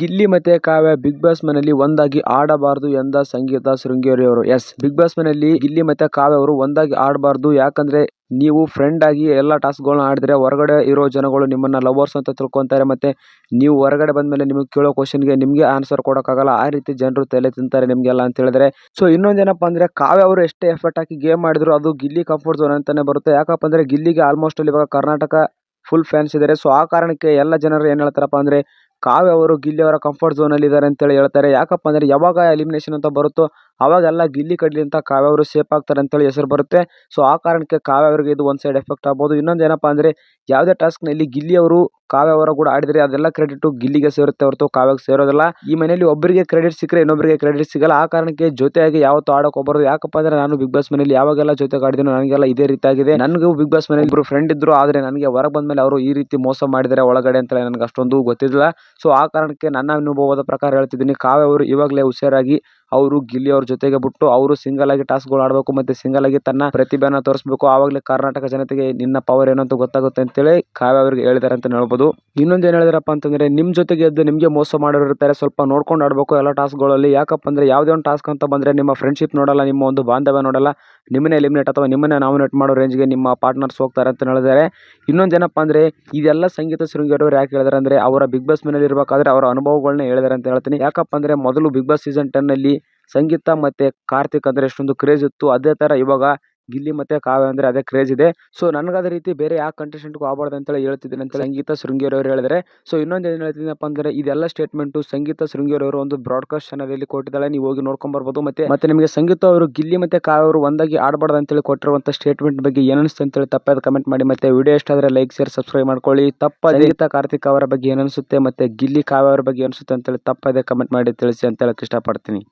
ಗಿಲ್ಲಿ ಮತ್ತೆ ಕಾವ್ಯ big boss ಮನೆಯಲ್ಲಿ ಒಂದಾಗಿ ಆಡಬಾರದು ಎಂದ ಸಂಗೀತ ಶೃಂಗೇರಿ ಅವರು ಎಸ್, ಬಿಗ್ ಬಾಸ್ ಮನೆಯಲ್ಲಿ ಗಿಲ್ಲಿ ಮತ್ತೆ ಕಾವ್ಯ ಅವರು ಒಂದಾಗಿ ಆಡಬಾರ್ದು. ಯಾಕಂದ್ರೆ ನೀವು ಫ್ರೆಂಡ್ ಆಗಿ ಎಲ್ಲ ಟಾಸ್ಕ್ಗಳನ್ನ ಆಡಿದ್ರೆ ಹೊರಗಡೆ ಇರೋ ಜನಗಳು ನಿಮ್ಮನ್ನ ಲವರ್ಸ್ ಅಂತ ತಿಳ್ಕೊಂತಾರೆ ಮತ್ತೆ ನೀವು ಹೊರಗಡೆ ಬಂದ್ಮೇಲೆ ನಿಮಗೆ ಕೇಳೋ ಕ್ವಶನ್ಗೆ ನಿಮಗೆ ಆನ್ಸರ್ ಕೊಡೋಕ್ಕಾಗಲ್ಲ. ಆ ರೀತಿ ಜನರು ತಲೆ ತಿಂತಾರೆ ನಿಮಗೆಲ್ಲ ಅಂತ ಹೇಳಿದ್ರೆ. ಸೊ ಇನ್ನೊಂದೇನಪ್ಪ ಅಂದ್ರೆ ಕಾವ್ಯ ಅವರು ಎಷ್ಟೇ ಎಫರ್ಟ್ ಹಾಕಿ ಗೇಮ್ ಮಾಡಿದ್ರು ಅದು ಗಿಲ್ಲಿ ಕಂಫರ್ಟ್ ಝೋನ್ ಅಂತಾನೆ ಬರುತ್ತೆ. ಯಾಕಪ್ಪ ಅಂದ್ರೆ ಗಿಲ್ಲಿಗೆ ಆಲ್ಮೋಸ್ಟ್ ಅಲ್ಲಿ ಇವಾಗ ಕರ್ನಾಟಕ ಫುಲ್ ಫ್ಯಾನ್ಸ್ ಇದ್ದಾರೆ ಸೊ ಆ ಕಾರಣಕ್ಕೆ ಎಲ್ಲ ಜನರು ಏನು ಹೇಳ್ತಾರಪ್ಪ ಅಂದ್ರೆ ಕಾವ್ಯ ಅವರು ಗಿಲ್ಲಿ ಅವರ ಕಂಫರ್ಟ್ ಝೋನ್ ಅಲ್ಲಿ ಇದ್ದಾರೆ ಅಂತೇಳಿ ಹೇಳ್ತಾರೆ. ಯಾಕಪ್ಪ ಅಂದ್ರೆ ಯಾವಾಗ ಎಲಿಮಿನೇಷನ್ ಅಂತ ಬರುತ್ತೋ ಅವಾಗೆಲ್ಲ ಗಿಲ್ಲಿ ಕಡ್ಲಿ ಅಂತ ಕಾವ್ಯ ಅವರು ಸೇಫ್ ಆಗ್ತಾರೆ ಅಂತೇಳಿ ಹೆಸರು ಬರುತ್ತೆ. ಸೊ ಆ ಕಾರಣಕ್ಕೆ ಕಾವ್ಯ ಅವರಿಗೆ ಇದು ಒಂದು ಸೈಡ್ ಎಫೆಕ್ಟ್ ಆಗ್ಬೋದು. ಇನ್ನೊಂದು ಏನಪ್ಪ ಅಂದರೆ, ಯಾವುದೇ ಟಾಸ್ಕ್ನಲ್ಲಿ ಗಿಲ್ಲಿ ಅವರು ಕಾವ್ಯ ಅವರ ಕೂಡ ಆಡಿದರೆ ಅದೆಲ್ಲ ಕ್ರೆಡಿಟು ಗಿಲ್ಲಿಗೆ ಸೇರುತ್ತೆ ಹೊರತು ಕಾವ್ಯಗೆ ಸೇರೋದಿಲ್ಲ. ಈ ಮನೆಯಲ್ಲಿ ಒಬ್ಬರಿಗೆ ಕ್ರೆಡಿಟ್ ಸಿಕ್ಕರೆ ಇನ್ನೊಬ್ಬರಿಗೆ ಕ್ರೆಡಿಟ್ ಸಿಗಲ್ಲ. ಆ ಕಾರಣಕ್ಕೆ ಜೊತೆಯಾಗಿ ಯಾವತ್ತೂ ಆಡೋಕೆ ಹೋಗ್ಬಾರ್ದು. ಯಾಕಪ್ಪ ಅಂದರೆ ನಾನು ಬಿಗ್ ಬಾಸ್ ಮನೆಯಲ್ಲಿ ಯಾವಾಗೆಲ್ಲ ಜೊತೆಗೆ ಆಡಿದೀನೋ ನನಗೆಲ್ಲ ಇದೇ ರೀತಿ ಆಗಿದೆ ನನಗೂ ಬಿಗ್ ಬಾಸ್ ಮನೆಯಲ್ಲಿ ಇಬ್ಬರು ಫ್ರೆಂಡ್ ಇದ್ದರು ಆದರೆ ನನಗೆ ಹೊರಗೆ ಬಂದ್ಮೇಲೆ ಅವರು ಈ ರೀತಿ ಮೋಸ ಮಾಡಿದರೆ ಒಳಗಡೆ ಅಂತ ನನಗೆ ಅಷ್ಟೊಂದು ಗೊತ್ತಿಲ್ಲ ಸೊ ಆ ಕಾರಣಕ್ಕೆ ನನ್ನ ಅನುಭವದ ಪ್ರಕಾರ ಹೇಳ್ತಿದ್ದೀನಿ. ಕಾವ್ಯ ಅವರು ಇವಾಗಲೇ ಹುಷಾರಾಗಿ ಅವರು ಗಿಲ್ಲಿ ಅವ್ರ ಜೊತೆಗೆ ಬಿಟ್ಟು ಅವರು ಸಿಂಗಲ್ ಆಗಿ ಟಾಸ್ಕ್ಗಳು ಆಡಬೇಕು ಮತ್ತೆ ಸಿಂಗಲ್ ಆಗಿ ತನ್ನ ಪ್ರತಿಭೆಯನ್ನು ತೋರಿಸಬೇಕು. ಆವಾಗಲೇ ಕರ್ನಾಟಕ ಜನತೆಗೆ ನಿನ್ನ ಪವರ್ ಏನು ಅಂತ ಗೊತ್ತಾಗುತ್ತೆ ಅಂತೇಳಿ ಕಾವ್ಯ ಅವರಿಗೆ ಹೇಳಿದ್ದಾರೆ ಅಂತ ಹೇಳ್ಬೋದು. ಇನ್ನೊಂದು ಏನು ಹೇಳಿದಾರಪ್ಪ ಅಂತಂದ್ರೆ ನಿಮ್ಮ ಜೊತೆಗೆ ಎದ್ದು ನಿಮಗೆ ಮೋಸ ಮಾಡೋರು ಇರ್ತಾರೆ. ಸ್ವಲ್ಪ ನೋಡ್ಕೊಂಡು ಆಡಬೇಕು ಎಲ್ಲ ಟಾಸ್ಕ್ಗಳಲ್ಲಿ ಯಾಕಪ್ಪ ಅಂದ್ರೆ ಯಾವುದೇ ಒಂದು ಟಾಸ್ಕ್ ಅಂತ ಬಂದ್ರೆ ನಿಮ್ಮ ಫ್ರೆಂಡ್ಶಿಪ್ ನೋಡಲ್ಲ, ನಿಮ್ಮ ಒಂದು ಬಾಂಧವ್ಯ ನೋಡಲ್ಲ. ನಿಮ್ಮನ್ನೇ ಎಲಿಮಿನೇಟ್ ಅಥವಾ ನಿಮ್ಮನ್ನೇ ನಾಮಿನೇಟ್ ಮಾಡೋ ರೇಂಜ್ಗೆ ನಿಮ್ಮ ಪಾರ್ಟ್ನರ್ಸ್ ಹೋಗ್ತಾರೆ ಅಂತ ಹೇಳಿದ್ದಾರೆ. ಇನ್ನೊಂದು ಏನಪ್ಪ ಅಂದ್ರೆ ಇದೆಲ್ಲ ಸಂಗೀತ ಶೃಂಗಿಯವರು ಯಾಕೆ ಹೇಳಿದಾರೆ ಅಂದ್ರೆ ಅವರ ಬಿಗ್ ಬಾಸ್ ಮನೇಲಿ ಇರಬೇಕಾದ್ರೆ ಅವರ ಅನುಭವಗಳನ್ನ ಹೇಳಿದಾರೆ ಅಂತ ಹೇಳ್ತೀನಿ. ಯಾಕಪ್ಪ ಅಂದ್ರೆ ಮೊದಲು ಬಿಗ್ ಬಾಸ್ ಸೀಸನ್ ಟೆನ್ ಅಲ್ಲಿ ಸಂಗೀತ ಮತ್ತೆ ಕಾರ್ತಿಕ್ ಅಂದ್ರೆ ಎಷ್ಟೊಂದು ಕ್ರೇಜ್ ಇತ್ತು. ಅದೇ ತರ ಇವಾಗ ಗಿಲ್ಲಿ ಮತ್ತೆ ಕಾವ್ಯ ಅಂದ್ರೆ ಅದೇ ಕ್ರೇಜ್ ಇದೆ. ಸೊ ಅದೇ ರೀತಿ ಬೇರೆ ಯಾವ ಕಂಟೆಸ್ಟೆಂಟ್ಗೂ ಆಗಬಾರ್ದು ಅಂತೇಳಿ ಹೇಳ್ತಿದ್ದೀನಿ ಅಂತ ಸಂಗೀತ ಶೃಂಗೇರಿ ಅವರು ಹೇಳಿದರೆ. ಸೊ ಇನ್ನೊಂದು ಏನು ಹೇಳ್ತಿದ್ದೀನಪ್ಪ ಅಂದ್ರೆ ಇದೆಲ್ಲ ಸ್ಟೇಟ್ಮೆಂಟು ಸಂಗೀತ ಶೃಂಗೇರಿ ಅವರು ಒಂದು ಬ್ರಾಡ್ಕಾಸ್ಟ್ ಚಾನಲ್ ಅಲ್ಲಿ ಕೊಟ್ಟಿದ್ದಾಳೆ. ನೀವು ಹೋಗಿ ನೋಡ್ಕೊಂಬರ್ಬೋದು ಮತ್ತು, ಮತ್ತೆ ನಿಮಗೆ ಸಂಗೀತ ಅವರು, ಗಿಲ್ಲಿ ಮತ್ತೆ ಕಾವ್ಯ ಅವರು ಒಂದಾಗಿ ಆಡಬಾರ್ದು ಅಂತೇಳಿ ಕೊಟ್ಟಿರುವಂತ ಸ್ಟೇಟ್ಮೆಂಟ್ ಬಗ್ಗೆ ಏನಿಸ್ತು ಅಂತ ಅಂತೇಳಿ ತಪ್ಪಾದ ಕಮೆಂಟ್ ಮಾಡಿ. ಮತ್ತೆ ವಿಡಿಯೋ ಇಷ್ಟ ಆದ್ರೆ ಲೈಕ್ ಶೇರ್ ಸಬ್ಸ್ಕ್ರೈಬ್ ಮಾಡ್ಕೊಳ್ಳಿ. ತಪ್ಪ ಸಂಗೀತ ಕಾರ್ತಿಕ್ ಅವರ ಬಗ್ಗೆ ಏನಿಸುತ್ತೆ ಮತ್ತು ಗಿಲ್ಲಿ ಕಾವ್ಯ ಅವರ ಬಗ್ಗೆ ಅನಿಸುತ್ತೆ ಅಂತೇಳಿ ತಪ್ಪದೆ ಕಮೆಂಟ್ ಮಾಡಿ ತಿಳಿಸಿ ಅಂತ ಹೇಳಕ್ ಇಷ್ಟಪಡ್ತೀನಿ.